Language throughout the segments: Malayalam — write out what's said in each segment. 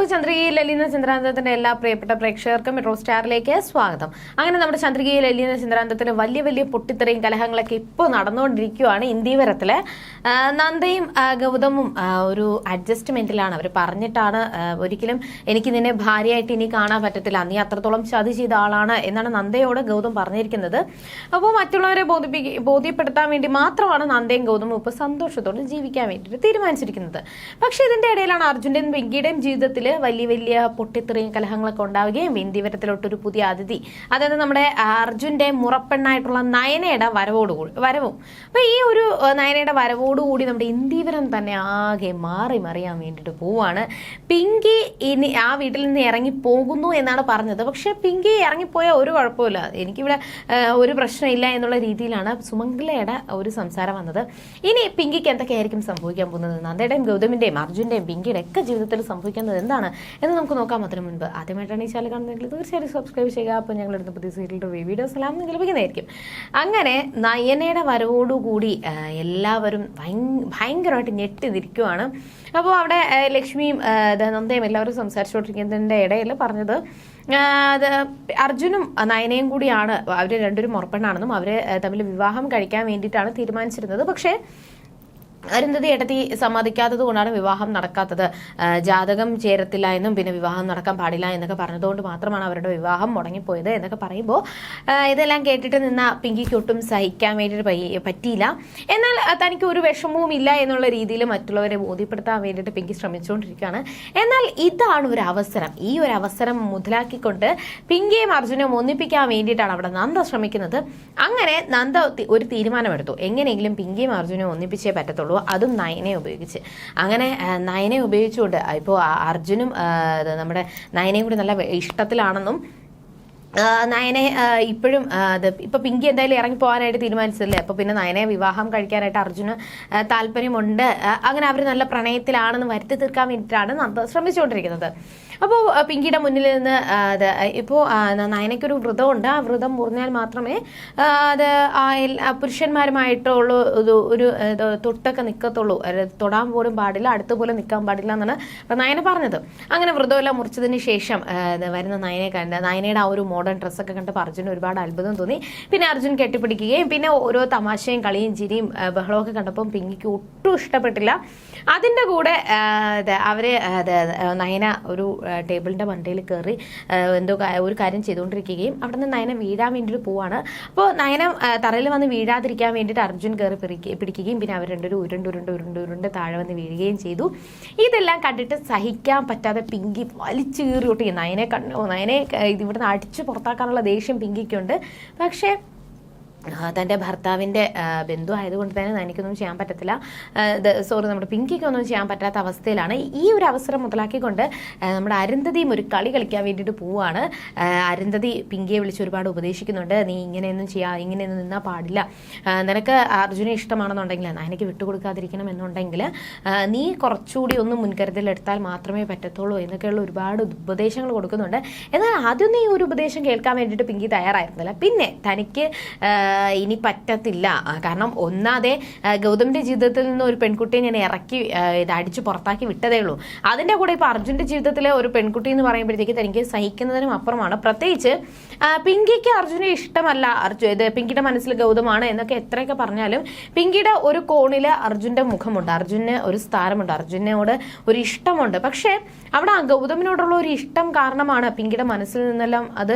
ഷോപ്പ് ചന്ദ്രികയിൽ ലലീന ചന്ദ്രാന്തത്തിന്റെ എല്ലാ പ്രിയപ്പെട്ട പ്രേക്ഷകർക്കും മെട്രോ സ്റ്റാറിലേക്ക് സ്വാഗതം. അങ്ങനെ നമ്മുടെ ചന്ദ്രികയിൽ ലലീന ചന്ദ്രാന്തത്തിൽ വലിയ വലിയ പൊട്ടിത്തെറിയും കലഹങ്ങളൊക്കെ ഇപ്പോൾ നടന്നുകൊണ്ടിരിക്കുകയാണ് ഇന്ത്യവരത്തിൽ നന്ദയും ഗൗതമും ഒരു അഡ്ജസ്റ്റ്മെന്റിലാണ് അവർ പറഞ്ഞിട്ടാണ് ഒരിക്കലും എനിക്ക് നിന്നെ ഭാര്യയായിട്ട് ഇനി കാണാൻ പറ്റത്തില്ല. നീ അത്രത്തോളം ചതി ചെയ്ത ആളാണ് എന്നാണ് നന്ദയോട് ഗൗതം പറഞ്ഞിരിക്കുന്നത്. അപ്പോൾ മറ്റുള്ളവരെ ബോധ്യപ്പെടുത്താൻ വേണ്ടി മാത്രമാണ് നന്ദയും ഗൗതമും ഇപ്പോൾ സന്തോഷത്തോടെ ജീവിക്കാൻ വേണ്ടിയിട്ട് തീരുമാനിച്ചിരിക്കുന്നത്. പക്ഷേ ഇതിന്റെ ഇടയിലാണ് അർജുന്റെയും വെങ്കിയുടെയും ജീവിതത്തിൽ വലിയ വലിയ പൊട്ടിത്തെറിയും കലഹങ്ങളൊക്കെ ഉണ്ടാവുകയും ഇന്ത്യവരത്തിലോട്ടൊരു പുതിയ അതിഥി അതായത് നമ്മുടെ അർജുന്റെ മുറപ്പെണ്ണായിട്ടുള്ള നയനയുടെ വരവോടുകൂടി വരവും. അപ്പൊ ഈ ഒരു നയനയുടെ വരവോടുകൂടി നമ്മുടെ ഇന്ത്യവരം തന്നെ ആകെ മാറി മറിയാൻ വേണ്ടിയിട്ട് പോവാണ്. പിങ്കി ഇനി ആ വീട്ടിൽ നിന്ന് ഇറങ്ങി പോകുന്നു എന്നാണ് പറഞ്ഞത്. പക്ഷെ പിങ്കി ഇറങ്ങിപ്പോയ ഒരു കുഴപ്പമില്ല എനിക്കിവിടെ ഒരു പ്രശ്നമില്ല എന്നുള്ള രീതിയിലാണ് സുമംഗലയുടെ ഒരു സംസാരം വന്നത്. ഇനി പിങ്കിക്ക് എന്തൊക്കെയായിരിക്കും സംഭവിക്കാൻ പോകുന്നത്? നന്ദയുടെയും ഗൗതമിന്റെയും അർജുന്റെയും പിങ്കിയുടെ ഒക്കെ ജീവിതത്തിൽ സംഭവിക്കുന്നത് എന്താണ്? എന്ന് നമുക്ക് നോക്കാം. അതിനു മുൻപ് ആദ്യമായിട്ടാണ് ഈ ചാനൽ കാണുന്നതെങ്കിൽ തീർച്ചയായും സബ്സ്ക്രൈബ് ചെയ്യുക. അപ്പോൾ ഞങ്ങൾ എടുത്ത പുതിയ റിവ്യൂ വീഡിയോസ് എല്ലാം നിങ്ങൾ ലഭിക്കുന്നതായിരിക്കും. അങ്ങനെ നയനയുടെ വരവോടുകൂടി എല്ലാവരും ഭയങ്കരമായിട്ട് ഞെട്ടി നിൽക്കുവാണ് അപ്പോൾ അവിടെ ലക്ഷ്മിയും ധനന്തയും എല്ലാവരും സംസാരിച്ചുകൊണ്ടിരിക്കുന്നതിന്റെ ഇടയിൽ പറഞ്ഞത് അത് അർജുനും നയനയും കൂടിയാണ്. അവർ രണ്ടുപേരും ഉറപ്പെണ്ണാണെന്നും അവർ തമ്മിൽ വിവാഹം കഴിക്കാൻ വേണ്ടിയിട്ടാണ് തീരുമാനിച്ചിരുന്നത്. പക്ഷേ അരുന്ധതി ഏട്ടത്തി സമ്മതിക്കാത്തത് കൊണ്ടാണ് വിവാഹം നടക്കാത്തത്. ജാതകം ചേരത്തില്ല എന്നും പിന്നെ വിവാഹം നടക്കാൻ പാടില്ല എന്നൊക്കെ പറഞ്ഞതുകൊണ്ട് മാത്രമാണ് അവരുടെ വിവാഹം മുടങ്ങിപ്പോയത് എന്നൊക്കെ പറയുമ്പോൾ ഇതെല്ലാം കേട്ടിട്ട് നിന്ന പിങ്കിക്ക് ഒട്ടും സഹിക്കാൻ വേണ്ടിയിട്ട് പറ്റിയില്ല. എന്നാൽ തനിക്ക് ഒരു വിഷമവും ഇല്ല എന്നുള്ള രീതിയിൽ മറ്റുള്ളവരെ ബോധ്യപ്പെടുത്താൻ വേണ്ടിയിട്ട് പിങ്കി ശ്രമിച്ചുകൊണ്ടിരിക്കുകയാണ്. എന്നാൽ ഇതാണ് ഒരു അവസരം. ഈ ഒരു അവസരം മുതലാക്കിക്കൊണ്ട് പിങ്കിയും അർജുനും ഒന്നിപ്പിക്കാൻ വേണ്ടിയിട്ടാണ് അവിടെ നന്ദ ശ്രമിക്കുന്നത്. അങ്ങനെ നന്ദ ഒരു തീരുമാനമെടുത്തു. എങ്ങനെയെങ്കിലും പിങ്കിയും അർജുനും ഒന്നിപ്പിച്ചേ പറ്റത്തുള്ളൂ. അതും നയനെ ഉപയോഗിച്ച്. അങ്ങനെ നയനെ ഉപയോഗിച്ചുകൊണ്ട് ഇപ്പോൾ അർജുനും നമ്മുടെ നയനയും കൂടി നല്ല ഇഷ്ടത്തിലാണെന്നും നയനെ ഇപ്പോഴും ഇപ്പൊ പിങ്കി എന്തായാലും ഇറങ്ങി പോകാനായിട്ട് തീരുമാനിച്ചതല്ലേ? അപ്പൊ പിന്നെ നയനെ വിവാഹം കഴിക്കാനായിട്ട് അർജുന് താല്പര്യമുണ്ട്. അങ്ങനെ അവർ നല്ല പ്രണയത്തിലാണെന്ന് വരുത്തി തീർക്കാൻ വേണ്ടിയിട്ടാണ് ശ്രമിച്ചുകൊണ്ടിരിക്കുന്നത്. അപ്പോൾ പിങ്കിയുടെ മുന്നിൽ നിന്ന് അത് ഇപ്പോൾ നയനയ്ക്കൊരു വ്രതമുണ്ട്. ആ വ്രതം മുറിഞ്ഞാൽ മാത്രമേ അത് പുരുഷന്മാരുമായിട്ടുള്ള ഒരു ഒരു തൊട്ടൊക്കെ നിൽക്കത്തുള്ളൂ തൊടാൻ പോലും പാടില്ല അടുത്ത പോലും നിൽക്കാൻ പാടില്ല എന്നാണ് നയന പറഞ്ഞത്. അങ്ങനെ വ്രതമെല്ലാം മുറിച്ചതിന് ശേഷം വരുന്ന നയനെ കണ്ട് നയനയുടെ ആ ഒരു മോഡേൺ ഡ്രസ്സൊക്കെ കണ്ടപ്പോൾ അർജുന് ഒരുപാട് അത്ഭുതം തോന്നി. പിന്നെ അർജുൻ കെട്ടിപ്പിടിക്കുകയും പിന്നെ ഓരോ തമാശയും കളിയും ചിരിയും ബഹളമൊക്കെ കണ്ടപ്പം പിങ്കിക്ക് ഒട്ടും ഇഷ്ടപ്പെട്ടില്ല. അതിന്റെ കൂടെ അവരെ നയന ഒരു ആ, ടേബിളിന്റെ മണ്ടയിൽ കയറി എന്തോ ഒരു കാര്യം ചെയ്തുകൊണ്ടിരിക്കുകയും അവിടെ നിന്ന് നയന വീഴാൻ വേണ്ടിയിട്ട് പോവാണ്. അപ്പോൾ നയന തറയിൽ വന്ന് വീഴാതിരിക്കാൻ വേണ്ടിയിട്ട് അർജുൻ കയറി പിടിക്ക- പിടിക്കുകയും പിന്നെ അവർ രണ്ടൊരു ഉരുണ്ട് ഉരുണ്ട് ഉരുണ്ട് ഉരുണ്ട് താഴെ വന്ന് വീഴുകയും ചെയ്തു. ഇതെല്ലാം കണ്ടിട്ട് സഹിക്കാൻ പറ്റാതെ പിങ്കി വലിച്ചു കീറി കീറിയോട്ടി. നയനെ കണ്ണു നയനെ ഇതിവിടുന്ന് അടിച്ച് പുറത്താക്കാനുള്ള ദേഷ്യം പിങ്കിക്കുണ്ട്. പക്ഷേ തന്റെ ഭർത്താവിന്റെ ബന്ധു ആയതുകൊണ്ട് തന്നെ തനിക്കൊന്നും ചെയ്യാൻ പറ്റത്തില്ല. സോറി നമ്മുടെ പിങ്കിക്ക് ഒന്നും ചെയ്യാൻ പറ്റാത്ത അവസ്ഥയിലാണ്. ഈ ഒരു അവസരം മുതലാക്കിക്കൊണ്ട് നമ്മുടെ അരുന്ധതിയും ഒരു കളി കളിക്കാൻ വേണ്ടിയിട്ട് പോവുകയാണ് ആ, അരുന്ധതി പിങ്കിയെ വിളിച്ച് ഒരുപാട് ഉപദേശിക്കുന്നുണ്ട്. നീ ഇങ്ങനെയൊന്നും ചെയ്യാ ഇങ്ങനെയൊന്നും നിന്നാൽ പാടില്ല. നിനക്ക് അർജുനെ ഇഷ്ടമാണെന്നുണ്ടെങ്കിൽ എനിക്ക് വിട്ടുകൊടുക്കാതിരിക്കണം എന്നുണ്ടെങ്കിൽ നീ കുറച്ചുകൂടി ഒന്ന് മുൻകരുതലെടുത്താൽ മാത്രമേ പറ്റത്തുള്ളൂ എന്നൊക്കെയുള്ള ഒരുപാട് ഉപദേശങ്ങൾ കൊടുക്കുന്നുണ്ട്. എന്നാൽ ആദ്യം ഈ ഒരു ഉപദേശം കേൾക്കാൻ വേണ്ടിയിട്ട് പിങ്കി തയ്യാറായിരുന്നില്ല. പിന്നെ തനിക്ക് ഇനി പറ്റത്തില്ല. കാരണം ഒന്നാതെ ഗൗതമിന്റെ ജീവിതത്തിൽ നിന്ന് ഒരു പെൺകുട്ടിയെ ഞാൻ ഇറക്കി ഇത് അടിച്ചു പുറത്താക്കി വിട്ടതേ ഉള്ളൂ. അതിന്റെ കൂടെ ഇപ്പൊ അർജുന്റെ ജീവിതത്തിലെ ഒരു പെൺകുട്ടി എന്ന് പറയുമ്പോഴത്തേക്ക് തനിക്ക് സഹിക്കുന്നതിനും അപ്പുറമാണ്. പ്രത്യേകിച്ച് പിങ്കിക്ക് അർജുനെ ഇഷ്ടമല്ല. അർജു ഇത് പിങ്കിയുടെ മനസ്സിൽ ഗൗതമാണ് എന്നൊക്കെ എത്രയൊക്കെ പറഞ്ഞാലും പിങ്കിയുടെ ഒരു കോണിൽ അർജുന്റെ മുഖമുണ്ട്. അർജുന് ഒരു സ്ഥാനമുണ്ട്. അർജുനോട് ഒരു ഇഷ്ടമുണ്ട്. പക്ഷേ അവിടെ ഗൗതമിനോടുള്ള ഒരു ഇഷ്ടം കാരണമാണ് പിങ്കിയുടെ മനസ്സിൽ നിന്നെല്ലാം അത്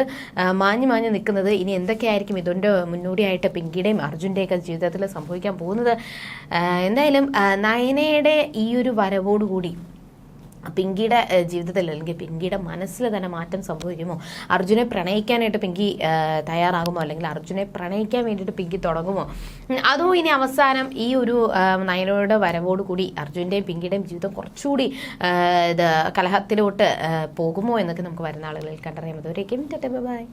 മാഞ്ഞു മാഞ്ഞു നിൽക്കുന്നത്. ഇനി എന്തൊക്കെയായിരിക്കും ഇതിന്റെ മുന്നോടിയായിട്ട് പിങ്കിയുടെയും അർജുന്റെയൊക്കെ ജീവിതത്തിൽ സംഭവിക്കാൻ പോകുന്നത്. എന്തായാലും നയനയുടെ ഈ ഒരു വരവോടുകൂടി പിങ്കിയുടെ ജീവിതത്തിൽ അല്ലെങ്കിൽ പിങ്കിയുടെ മനസ്സിൽ തന്നെ മാറ്റം സംഭവിക്കുമോ? അർജുനെ പ്രണയിക്കാനായിട്ട് പിങ്കി തയ്യാറാകുമോ? അല്ലെങ്കിൽ അർജുനെ പ്രണയിക്കാൻ വേണ്ടിയിട്ട് പിങ്കി തുടങ്ങുമോ? അതോ ഇനി അവസാനം ഈ ഒരു നയനയുടെ വരവോടുകൂടി അർജുന്റെയും പിങ്കിയുടെയും ജീവിതം കുറച്ചുകൂടി ഇത് കലഹത്തിലോട്ട് പോകുമോ എന്നൊക്കെ നമുക്ക് വരുന്ന ആളുകളിൽ കണ്ടറിയാം. അതുവരേക്കും ബൈ.